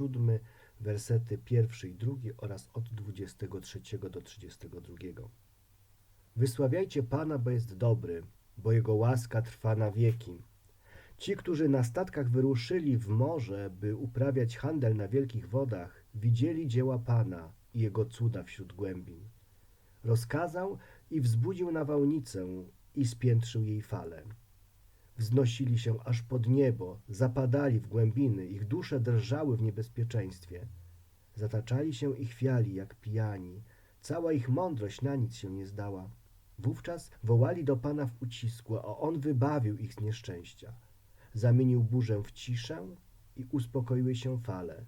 rozdział 7, wersety pierwszy i drugi oraz od 23 do 32. Wysławiajcie Pana, bo jest dobry, bo Jego łaska trwa na wieki. Ci, którzy na statkach wyruszyli w morze, by uprawiać handel na wielkich wodach, widzieli dzieła Pana i Jego cuda wśród głębin. Rozkazał i wzbudził nawałnicę i spiętrzył jej fale. Wznosili się aż pod niebo, zapadali w głębiny, ich dusze drżały w niebezpieczeństwie. Zataczali się i chwiali jak pijani, cała ich mądrość na nic się nie zdała. Wówczas wołali do Pana w ucisku, a On wybawił ich z nieszczęścia. Zamienił burzę w ciszę i uspokoiły się fale.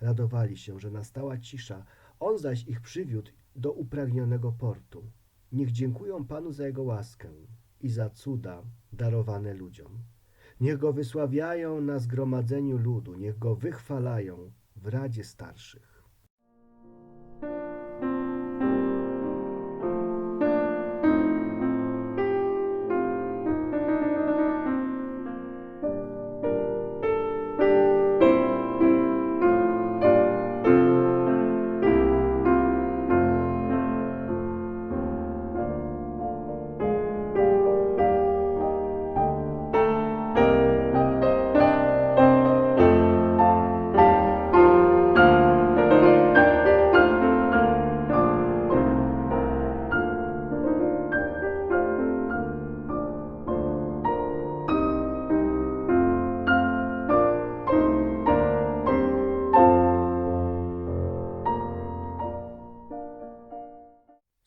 Radowali się, że nastała cisza, On zaś ich przywiódł do upragnionego portu. Niech dziękują Panu za Jego łaskę i za cuda darowane ludziom. Niech Go wysławiają na zgromadzeniu ludu, niech Go wychwalają w Radzie Starszych.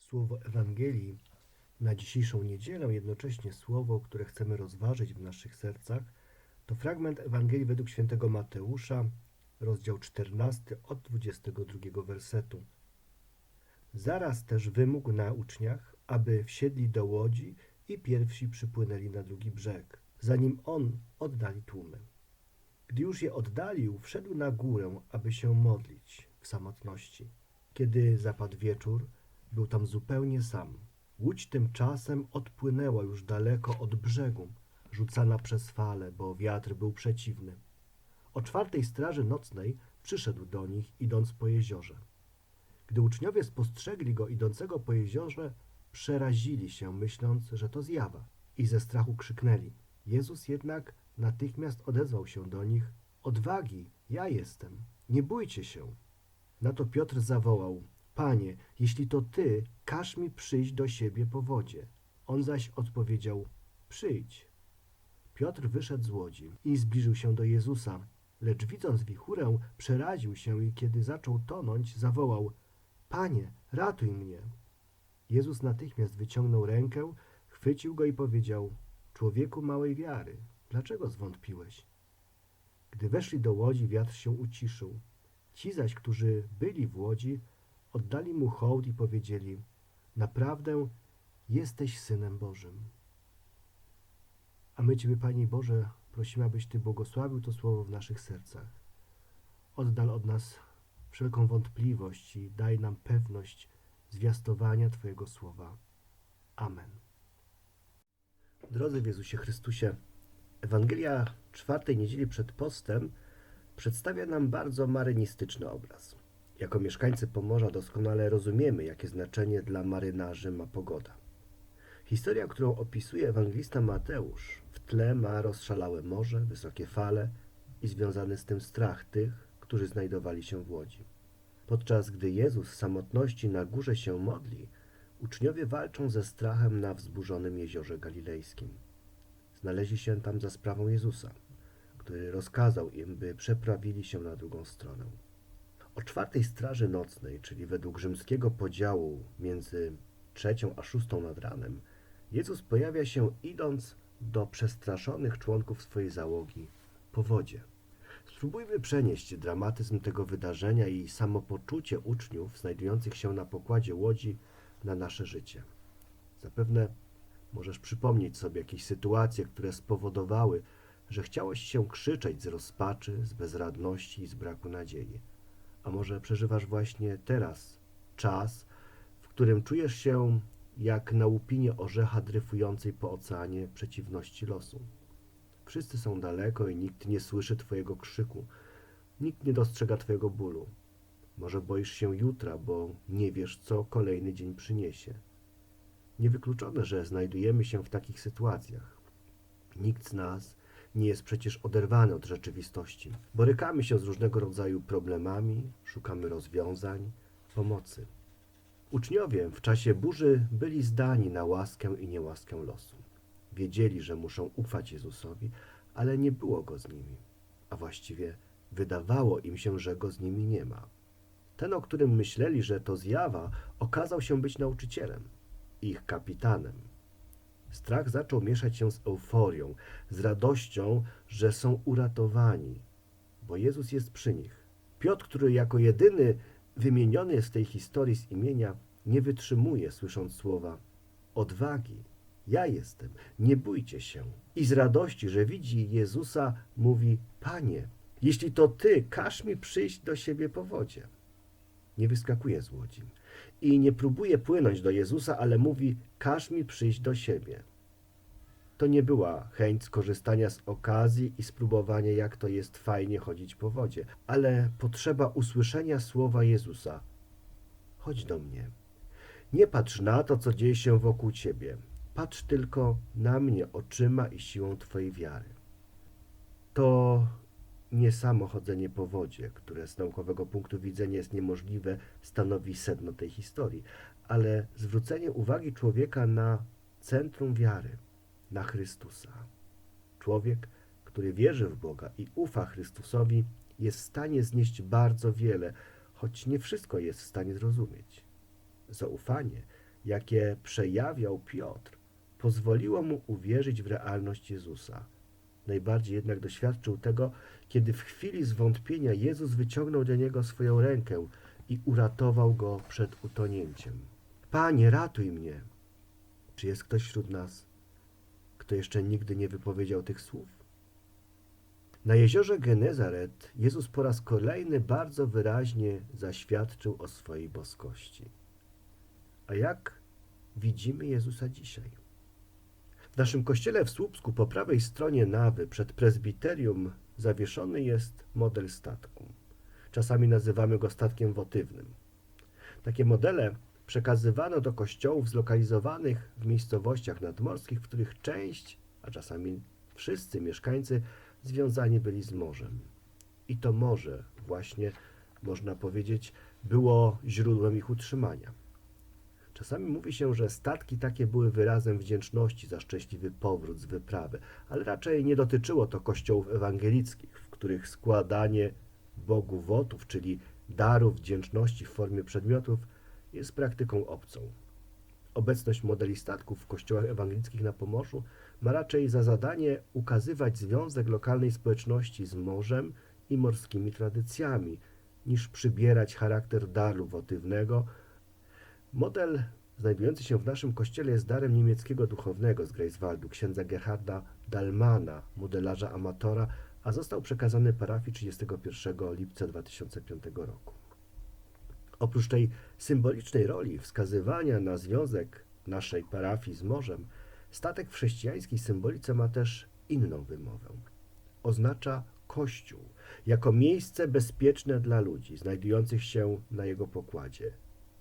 Słowo Ewangelii na dzisiejszą niedzielę, jednocześnie słowo, które chcemy rozważyć w naszych sercach, to fragment Ewangelii według świętego Mateusza, rozdział 14 od 22 wersetu. Zaraz też wymógł na uczniach, aby wsiedli do łodzi i pierwsi przypłynęli na drugi brzeg, zanim on oddali tłumy. Gdy już je oddalił, wszedł na górę, aby się modlić w samotności. Kiedy zapadł wieczór, był tam zupełnie sam. Łódź tymczasem odpłynęła już daleko od brzegu, rzucana przez fale, bo wiatr był przeciwny. O czwartej straży nocnej przyszedł do nich, idąc po jeziorze. Gdy uczniowie spostrzegli go idącego po jeziorze, przerazili się, myśląc, że to zjawa, i ze strachu krzyknęli. Jezus jednak natychmiast odezwał się do nich: Odwagi, ja jestem, nie bójcie się. Na to Piotr zawołał: Panie, jeśli to ty, każ mi przyjść do siebie po wodzie. On zaś odpowiedział: Przyjdź. Piotr wyszedł z łodzi i zbliżył się do Jezusa, lecz widząc wichurę, przeraził się i kiedy zaczął tonąć, zawołał: Panie, ratuj mnie. Jezus natychmiast wyciągnął rękę, chwycił go i powiedział: Człowieku małej wiary, dlaczego zwątpiłeś? Gdy weszli do łodzi, wiatr się uciszył. Ci zaś, którzy byli w łodzi, oddali mu hołd i powiedzieli: Naprawdę jesteś synem Bożym. A my Ciebie, Panie Boże, prosimy, abyś Ty błogosławił to słowo w naszych sercach. Oddal od nas wszelką wątpliwość i daj nam pewność zwiastowania Twojego słowa. Amen. Drodzy w Jezusie Chrystusie, Ewangelia czwartej niedzieli przed postem przedstawia nam bardzo marynistyczny obraz. Jako mieszkańcy Pomorza doskonale rozumiemy, jakie znaczenie dla marynarzy ma pogoda. Historia, którą opisuje ewangelista Mateusz, w tle ma rozszalałe morze, wysokie fale i związany z tym strach tych, którzy znajdowali się w łodzi. Podczas gdy Jezus w samotności na górze się modli, uczniowie walczą ze strachem na wzburzonym jeziorze galilejskim. Znaleźli się tam za sprawą Jezusa, który rozkazał im, by przeprawili się na drugą stronę. O czwartej straży nocnej, czyli według rzymskiego podziału między trzecią a szóstą nad ranem, Jezus pojawia się idąc do przestraszonych członków swojej załogi po wodzie. Spróbujmy przenieść dramatyzm tego wydarzenia i samopoczucie uczniów znajdujących się na pokładzie łodzi na nasze życie. Zapewne możesz przypomnieć sobie jakieś sytuacje, które spowodowały, że chciałeś się krzyczeć z rozpaczy, z bezradności i z braku nadziei. A może przeżywasz właśnie teraz czas, w którym czujesz się jak na łupinie orzecha dryfującej po oceanie przeciwności losu. Wszyscy są daleko i nikt nie słyszy Twojego krzyku. Nikt nie dostrzega Twojego bólu. Może boisz się jutra, bo nie wiesz, co kolejny dzień przyniesie. Niewykluczone, że znajdujemy się w takich sytuacjach. Nikt z nas nie jest przecież oderwany od rzeczywistości. Borykamy się z różnego rodzaju problemami, szukamy rozwiązań, pomocy. Uczniowie w czasie burzy byli zdani na łaskę i niełaskę losu. Wiedzieli, że muszą ufać Jezusowi, ale nie było go z nimi, a właściwie wydawało im się, że go z nimi nie ma. Ten, o którym myśleli, że to zjawa, okazał się być nauczycielem, ich kapitanem. Strach zaczął mieszać się z euforią, z radością, że są uratowani, bo Jezus jest przy nich. Piotr, który jako jedyny wymieniony jest w tej historii z imienia, nie wytrzymuje, słysząc słowa odwagi. Ja jestem, nie bójcie się. I z radości, że widzi Jezusa, mówi: Panie, jeśli to ty, każ mi przyjść do siebie po wodzie. Nie wyskakuje z łodzi i nie próbuje płynąć do Jezusa, ale mówi: Każ mi przyjść do siebie. To nie była chęć skorzystania z okazji i spróbowania, jak to jest fajnie chodzić po wodzie, ale potrzeba usłyszenia słowa Jezusa: Chodź do mnie. Nie patrz na to, co dzieje się wokół ciebie. Patrz tylko na mnie oczyma i siłą Twojej wiary. To nie samo chodzenie po wodzie, które z naukowego punktu widzenia jest niemożliwe, stanowi sedno tej historii, ale zwrócenie uwagi człowieka na centrum wiary, na Chrystusa. Człowiek, który wierzy w Boga i ufa Chrystusowi, jest w stanie znieść bardzo wiele, choć nie wszystko jest w stanie zrozumieć. Zaufanie, jakie przejawiał Piotr, pozwoliło mu uwierzyć w realność Jezusa. Najbardziej jednak doświadczył tego, kiedy w chwili zwątpienia Jezus wyciągnął do niego swoją rękę i uratował go przed utonięciem. Panie, ratuj mnie! Czy jest ktoś wśród nas, kto jeszcze nigdy nie wypowiedział tych słów? Na jeziorze Genezaret Jezus po raz kolejny bardzo wyraźnie zaświadczył o swojej boskości. A jak widzimy Jezusa dzisiaj? W naszym kościele w Słupsku po prawej stronie nawy przed prezbiterium zawieszony jest model statku. Czasami nazywamy go statkiem wotywnym. Takie modele przekazywano do kościołów zlokalizowanych w miejscowościach nadmorskich, w których część, a czasami wszyscy mieszkańcy związani byli z morzem. I to morze właśnie, można powiedzieć, było źródłem ich utrzymania. Czasami mówi się, że statki takie były wyrazem wdzięczności za szczęśliwy powrót z wyprawy, ale raczej nie dotyczyło to kościołów ewangelickich, w których składanie Bogu wotów, czyli darów wdzięczności w formie przedmiotów, jest praktyką obcą. Obecność modeli statków w kościołach ewangelickich na Pomorzu ma raczej za zadanie ukazywać związek lokalnej społeczności z morzem i morskimi tradycjami, niż przybierać charakter daru wotywnego, Model znajdujący się w naszym kościele jest darem niemieckiego duchownego z Greifswaldu, księdza Gerharda Dalmana, modelarza amatora, a został przekazany parafii 31 lipca 2005 roku. Oprócz tej symbolicznej roli wskazywania na związek naszej parafii z morzem, statek w chrześcijańskiej symbolice ma też inną wymowę. Oznacza Kościół jako miejsce bezpieczne dla ludzi znajdujących się na jego pokładzie,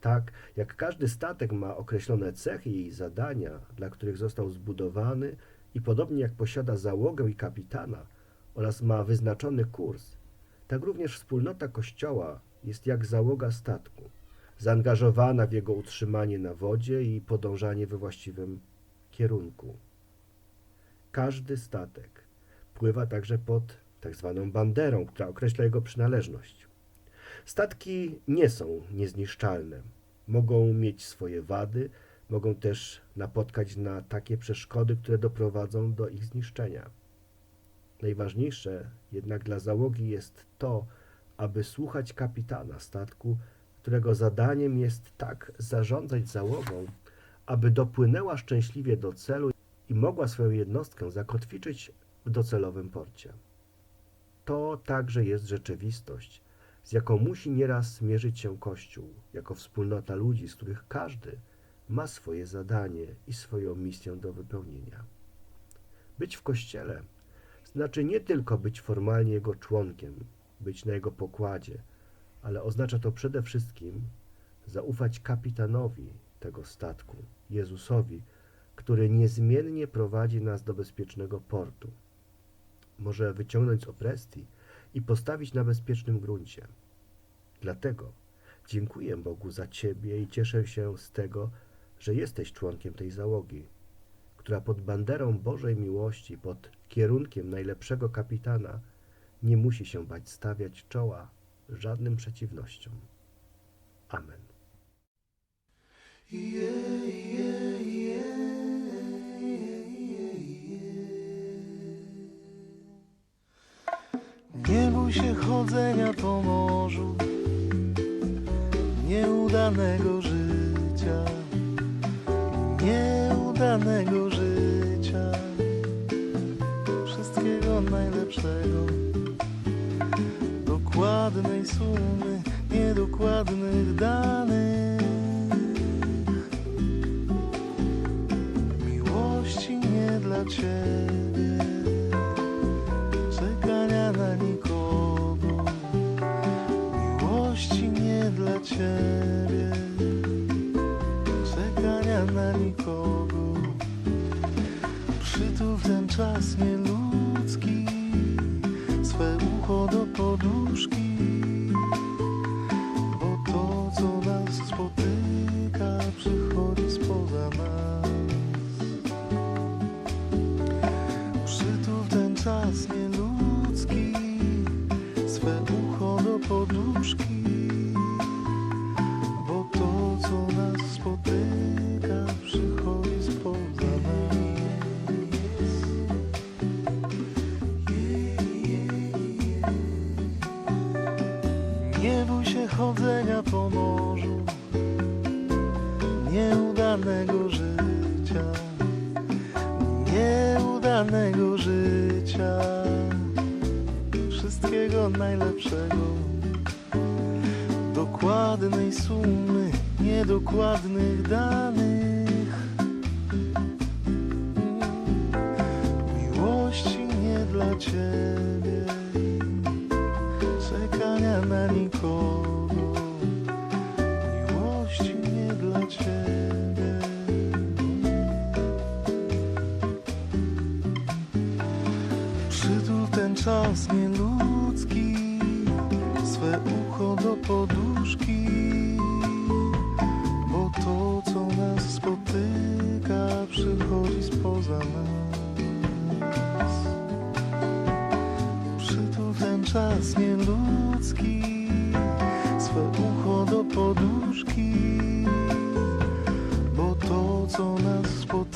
tak jak każdy statek ma określone cechy i zadania, dla których został zbudowany i podobnie jak posiada załogę i kapitana oraz ma wyznaczony kurs, tak również wspólnota Kościoła jest jak załoga statku, zaangażowana w jego utrzymanie na wodzie i podążanie we właściwym kierunku. Każdy statek pływa także pod tak zwaną banderą, która określa jego przynależność. Statki nie są niezniszczalne. Mogą mieć swoje wady, mogą też napotkać na takie przeszkody, które doprowadzą do ich zniszczenia. Najważniejsze jednak dla załogi jest to, aby słuchać kapitana statku, którego zadaniem jest tak zarządzać załogą, aby dopłynęła szczęśliwie do celu i mogła swoją jednostkę zakotwiczyć w docelowym porcie. To także jest rzeczywistość, z jaką musi nieraz zmierzyć się Kościół, jako wspólnota ludzi, z których każdy ma swoje zadanie i swoją misję do wypełnienia. Być w Kościele znaczy nie tylko być formalnie jego członkiem, być na jego pokładzie, ale oznacza to przede wszystkim zaufać kapitanowi tego statku, Jezusowi, który niezmiennie prowadzi nas do bezpiecznego portu. Może wyciągnąć z opresji i postawić na bezpiecznym gruncie. Dlatego dziękuję Bogu za Ciebie i cieszę się z tego, że jesteś członkiem tej załogi, która pod banderą Bożej miłości, pod kierunkiem najlepszego kapitana, nie musi się bać stawiać czoła żadnym przeciwnościom. Amen. Nie się chodzenia po morzu, nieudanego życia, nieudanego życia, wszystkiego najlepszego, dokładnej sumy, niedokładnych danych, miłości nie dla ciebie ciebie, czekania na nikogo. Przytul ten czas nieludzki, swe ucho do poduszki, Nieudanego życia nieudanego życia, wszystkiego najlepszego, dokładnej sumy, niedokładnych danych, miłości nie dla ciebie, czekania na nikogo, Czas nieludzki, swe ucho do poduszki, bo to, co nas spotyka, przychodzi spoza nas. Przytul ten czas nieludzki, swe ucho do poduszki, bo to, co nas spotyka,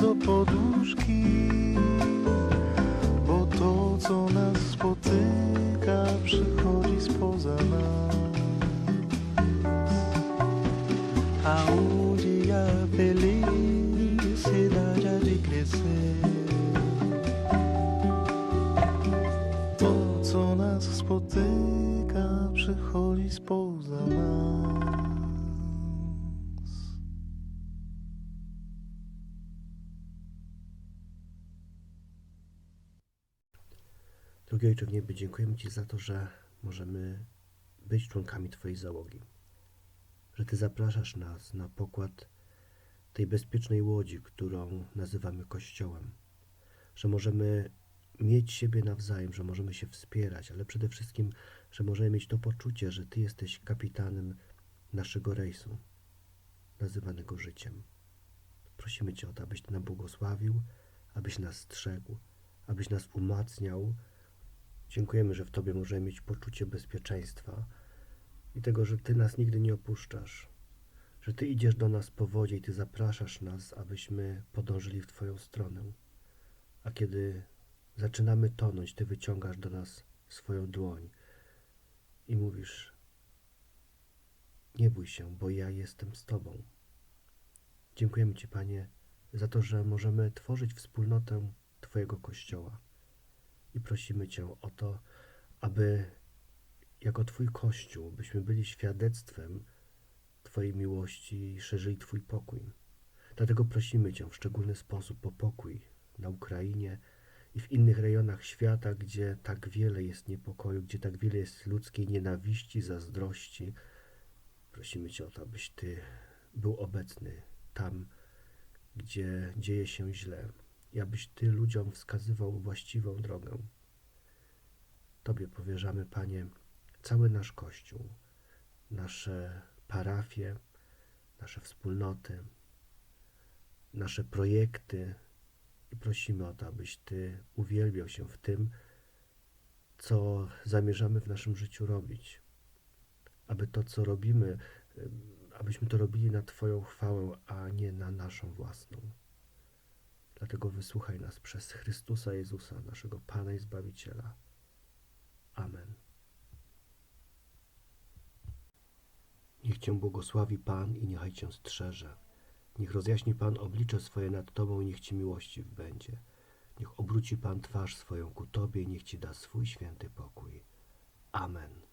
do poduszki, Drogi Ojcze w niebie, dziękujemy Ci za to, że możemy być członkami Twojej załogi. Że Ty zapraszasz nas na pokład tej bezpiecznej łodzi, którą nazywamy Kościołem. Że możemy mieć siebie nawzajem, że możemy się wspierać, ale przede wszystkim, że możemy mieć to poczucie, że Ty jesteś kapitanem naszego rejsu, nazywanego życiem. Prosimy Cię o to, abyś Ty nam błogosławił, abyś nas strzegł, abyś nas umacniał. Dziękujemy, że w Tobie możemy mieć poczucie bezpieczeństwa i tego, że Ty nas nigdy nie opuszczasz, że Ty idziesz do nas po wodzie i Ty zapraszasz nas, abyśmy podążyli w Twoją stronę. A kiedy zaczynamy tonąć, Ty wyciągasz do nas swoją dłoń i mówisz: Nie bój się, bo ja jestem z Tobą. Dziękujemy Ci, Panie, za to, że możemy tworzyć wspólnotę Twojego Kościoła. I prosimy Cię o to, aby jako Twój Kościół, byśmy byli świadectwem Twojej miłości i szerzyli Twój pokój. Dlatego prosimy Cię w szczególny sposób o pokój na Ukrainie i w innych rejonach świata, gdzie tak wiele jest niepokoju, gdzie tak wiele jest ludzkiej nienawiści, zazdrości. Prosimy Cię o to, abyś Ty był obecny tam, gdzie dzieje się źle i abyś Ty ludziom wskazywał właściwą drogę. Tobie powierzamy, Panie, cały nasz Kościół, nasze parafie, nasze wspólnoty, nasze projekty i prosimy o to, abyś Ty uwielbiał się w tym, co zamierzamy w naszym życiu robić. Aby to, co robimy, abyśmy to robili na Twoją chwałę, a nie na naszą własną. Dlatego wysłuchaj nas przez Chrystusa Jezusa, naszego Pana i Zbawiciela. Amen. Niech Cię błogosławi Pan i niechaj Cię strzeże. Niech rozjaśni Pan oblicze swoje nad Tobą i niech Ci miłościw będzie. Niech obróci Pan twarz swoją ku Tobie i niech Ci da swój święty pokój. Amen.